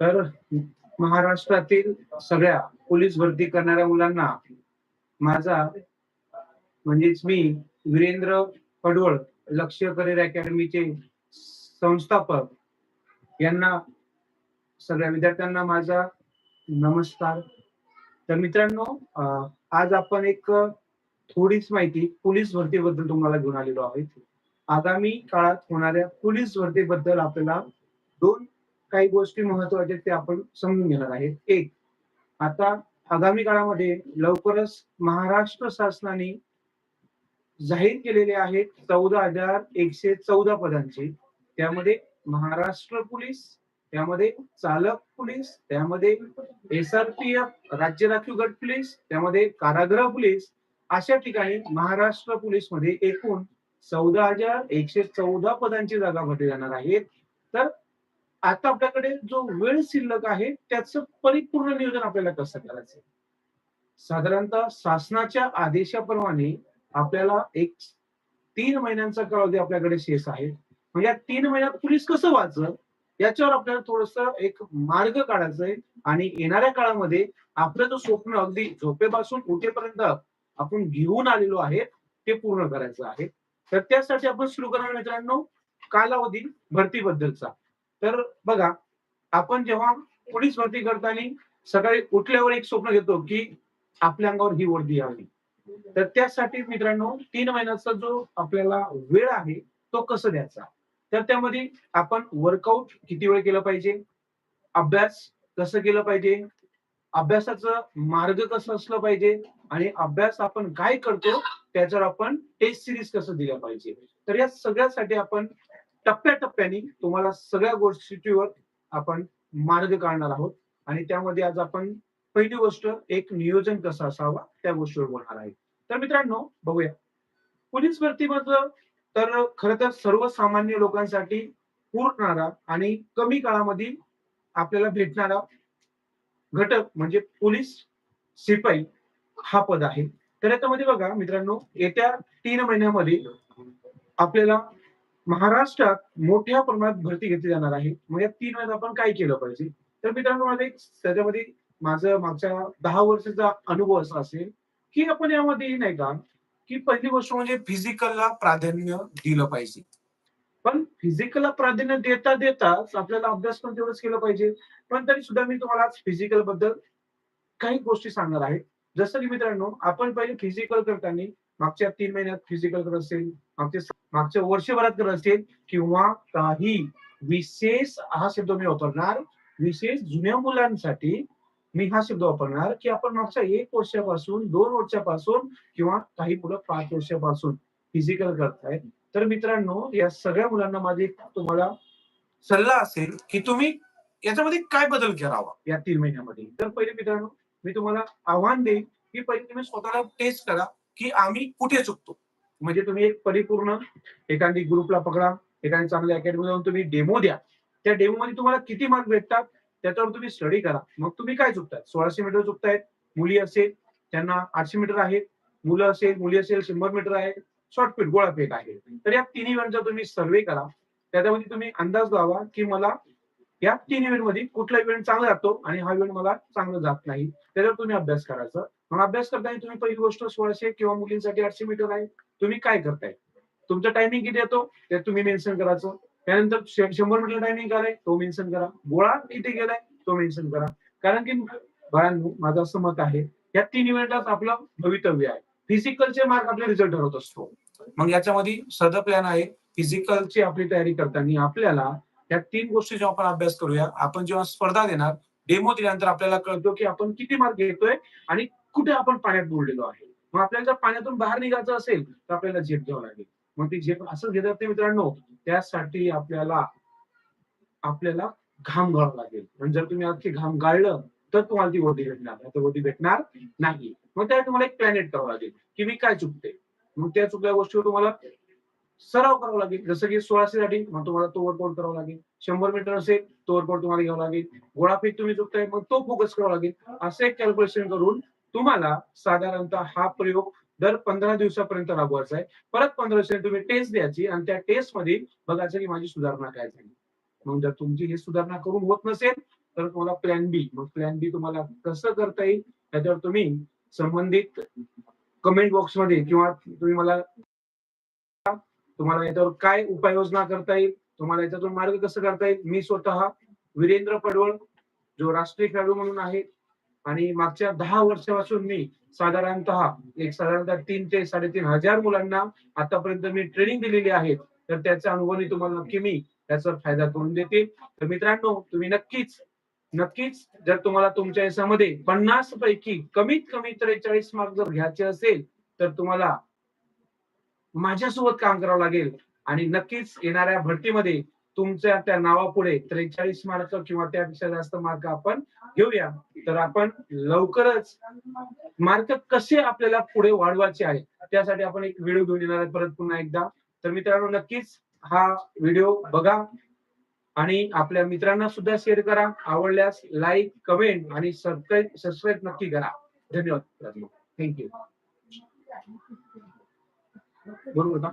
तर महाराष्ट्रातील सगळ्या पोलीस भरती करणाऱ्या मुलांना माझा म्हणजेच मी वीरेंद्र पडवळ लक्ष करिअर अकॅडमीचे संस्थापक यांना सगळ्या विद्यार्थ्यांना माझा नमस्कार. तर मित्रांनो आज आपण एक थोडीच माहिती पोलीस भरतीबद्दल तुम्हाला घेऊन आलेलो आहे आगामी काळात होणाऱ्या पोलीस भरतीबद्दल आपल्याला दोन काही गोष्टी महत्त्वाच्या ते आपण समजून घेणार आहेत. एक आता आगामी काळामध्ये लवकरच महाराष्ट्र शासनाने जाहीर केलेले आहेत चौदा हजार एकशे चौदा पदांचे. त्यामध्ये महाराष्ट्र पोलीस त्यामध्ये चालक पोलीस त्यामध्ये एस आर पी एफ राज्य राखीव गट पोलीस त्यामध्ये कारागृह पोलीस अशा ठिकाणी महाराष्ट्र पोलीसमध्ये एकूण चौदा हजार एकशे चौदा पदांची जागा भरली जाणार आहेत तर आता आपल्याकडे जो वेळ शिल्लक आहे त्याचं परिपूर्ण नियोजन आपल्याला कसं करायचं? साधारणतः शासनाच्या आदेशाप्रमाणे आपल्याला एक तीन महिन्यांचा कालावधी आपल्याकडे शेष आहे. म्हणजे या तीन महिन्यात पोलीस कसं वाचलं? याच्यावर आपल्याला थोडस एक मार्ग काढायचा आहे आणि येणाऱ्या काळामध्ये आपलं जो स्वप्न अगदी झोपेपासून उठेपर्यंत आपण घेऊन आलेलो आहे ते पूर्ण करायचं आहे. तर त्यासाठी आपण सुरू करणार मित्रांनो कालावधी भरतीबद्दलचा. तर बघा आपण जेव्हा पोलीस भरती करताना सकाळी उठल्यावर एक स्वप्न घेतो की आपल्या अंगावर ही वर्दी यावी. तर त्यासाठी मित्रांनो तीन महिन्याचा जो आपल्याला वेळ आहे तो कसं द्यायचा? तर त्यामध्ये आपण वर्कआउट किती वेळ केलं पाहिजे? अभ्यास कसं केलं पाहिजे? अभ्यासाचं मार्ग कसं असलं पाहिजे? आणि अभ्यास आपण काय करतो त्याच्यावर आपण टेस्ट सिरीज कसं दिल्या पाहिजे? तर या सगळ्यासाठी आपण टप्प्याटप्प्याने तुम्हाला सगळ्या गोष्टीवर आपण मार्ग काढणार आहोत. आणि त्यामध्ये आज आपण पहिली गोष्ट एक नियोजन कसं असावा त्या गोष्टीवर बोलणार आहे. तर मित्रांनो बघूया. पोलीस भरतीमध्ये तर खर तर सर्वसामान्य लोकांसाठी पुरणारा आणि कमी काळामध्ये आपल्याला भेटणारा घटक म्हणजे पोलीस शिपाई हा पद आहे. तर याच्यामध्ये बघा मित्रांनो येत्या तीन महिन्यामध्ये आपल्याला महाराष्ट्रात मोठ्या प्रमाणात भरती घेतली जाणार आहे. मग या तीन वेळेस आपण काय केलं पाहिजे? तर मित्रांनो माझं एक त्याच्यामध्ये माझं मागच्या दहा वर्षाचा अनुभव असा असेल की आपण यामध्ये नाही का की पहिली गोष्ट म्हणजे फिजिकलला प्राधान्य दिलं पाहिजे. पण फिजिकलला प्राधान्य देता देताच आपल्याला अभ्यास पण तेवढंच केलं पाहिजे. पण तरी सुद्धा मी तुम्हाला आज फिजिकलबद्दल काही गोष्टी सांगणार आहे. जसं की मित्रांनो आपण पहिले फिजिकल करताना मागच्या तीन महिन्यात फिजिकल करत असेल मागच्या मागच्या वर्षभरात करत असेल किंवा काही विशेष हा शब्द मी वापरणार विशेष जुन्या मुलांसाठी मी हा शब्द वापरणार की आपण मागच्या एक वर्षापासून दोन वर्षापासून किंवा काही मुलं पाच वर्षापासून फिजिकल करतायत. तर मित्रांनो या सगळ्या मुलांना माझे तुम्हाला सल्ला असेल की तुम्ही याच्यामध्ये काय बदल करावा या तीन महिन्यामध्ये. तर पहिले मित्रांनो मी तुम्हाला आव्हान देईन की पहिले तुम्ही स्वतःला टेस्ट करा. की आम्ही कुठे चुकतो? म्हणजे तुम्ही एक परिपूर्ण एखादी ग्रुपला पकडा एखादी चांगल्या अकॅडमी जाऊन तुम्ही डेमो द्या. त्या डेमो मध्ये तुम्हाला किती मार्क भेटतात त्याच्यावर तुम्ही स्टडी करा. मग तुम्ही काय चुकताय? सोळाशे मीटर चुकतायत मुली असेल त्यांना आठशे मीटर आहेत मुलं असेल मुली असेल शंभर मीटर आहे शॉर्ट फिट गोळा फेक आहे. तर या तिन्ही इव्हेंटचा तुम्ही सर्वे करा. त्याच्यामध्ये तुम्ही अंदाज लावा की मला या तीन इव्हेंटमध्ये कुठला इव्हेंट चांगला जातो आणि हा इव्हेंट मला चांगला जात नाही. त्याच्यावर तुम्ही अभ्यास करायचा. मग अभ्यास करताना तुम्ही पहिली गोष्ट सोळाशे किंवा मुलींसाठी आठशे मीटर आहे. तुम्ही काय करताय? तुमचं टायमिंग किती येतो? ते तुम्ही मेन्शन करायचं त्यानंतर शंभर मीटर टायमिंग काय तो मेन्शन करा. गोळा किती गेलाय तो मेन्शन करा. कारण की बाळांनो माझं असं मत आहे या तीन इव्हेंटात आपलं भवितव्य आहे. फिजिकलचे मार्क आपले रिझल्ट ठरवत असतो. मग याच्यामध्ये सद प्लॅन आहे फिजिकलची आपली तयारी करताना आपल्याला या तीन गोष्टी जेव्हा आपण अभ्यास करूया आपण जेव्हा स्पर्धा देणार डेमो दिल्यानंतर आपल्याला कळतो की आपण किती मार्क घेतोय आणि कुठे आपण पाण्यात बुडलेलो आहे? मग आपल्याला जर पाण्यातून बाहेर निघायचं असेल तर आपल्याला झेप घ्यावं लागेल. मग ती झेप असं घेतात ते मित्रांनो त्यासाठी आपल्याला आपल्याला घाम गाळावा लागेल. म्हणजे जर तुम्ही अख्खी घाम गाळलं तर तुम्हाला ती वरती भेटणार. नाही तर वरती भेटणार नाही. मग त्या तुम्हाला एक प्लॅनेट करावं लागेल की मी काय चुकते? मग त्या चुकल्या गोष्टीवर तुम्हाला सराव करावा लागेल. जसं की सोळाशे साठी मग तुम्हाला तो वर्कआउट करावा लागेल. शंभर मीटर असेल तो वर्कआउट तुम्हाला घ्यावा लागेल. गोळाफेक तुम्ही चुकताय मग तो फोकस करावा लागेल. असं एक कॅल्क्युलेशन करून तुम्हाला साधारणतः हा प्रयोग दर पंधरा दिवसापर्यंत राबवायचा आहे. परत पंधरा दिवसांनी तुम्ही टेस्ट द्यायची आणि त्या टेस्टमध्ये बघायचं की माझी सुधारणा काय झाली. मग जर तुमची हे सुधारणा करून होत नसेल तर तुम्हाला प्लॅन बी मग प्लॅन बी तुम्हाला कसं करता येईल? त्याच्यावर तुम्ही संबंधित कमेंट बॉक्समध्ये किंवा तुम्ही मला तुम्हाला याच्यावर काय उपाययोजना करता येईल? तुम्हाला याच्यातून मार्ग कसं करता येईल? मी स्वतः वीरेंद्र पडवळ जो राष्ट्रीय खेळाडू म्हणून आहे आणि मागच्या दहा वर्षापासून मी साधारणतः एक साधारणतः तीन ते साडेतीन हजार मुलांना आतापर्यंत मी ट्रेनिंग दिलेली आहे. तर त्याचा अनुभव मी तुम्हाला नक्की मी त्याचा फायदा करून देते. तर मित्रांनो तुम्ही नक्कीच नक्कीच जर तुम्हाला तुमच्या याच्यामध्ये पन्नास पैकी कमीत कमी त्रेचाळीस मार्क जर घ्यायचे असेल तर तुम्हाला माझ्यासोबत काम करावं लागेल. आणि नक्कीच येणाऱ्या भरतीमध्ये तुमच्या त्या नावापुढे त्रेचाळीस मार्क किंवा त्यापेक्षा जास्त मार्क आपण घेऊया. तर आपण लवकरच मार्क कसे आपल्याला पुढे वाढवायचे आहे त्यासाठी आपण एक व्हिडिओ घेऊन येणार आहे परत पुन्हा एकदा. तर मित्रांनो नक्कीच हा व्हिडिओ बघा आणि आपल्या मित्रांना सुद्धा शेअर करा. आवडल्यास लाईक कमेंट आणि सबस्क्राईब सबस्क्राईब नक्की करा. धन्यवाद. थँक्यू बरोबर ना?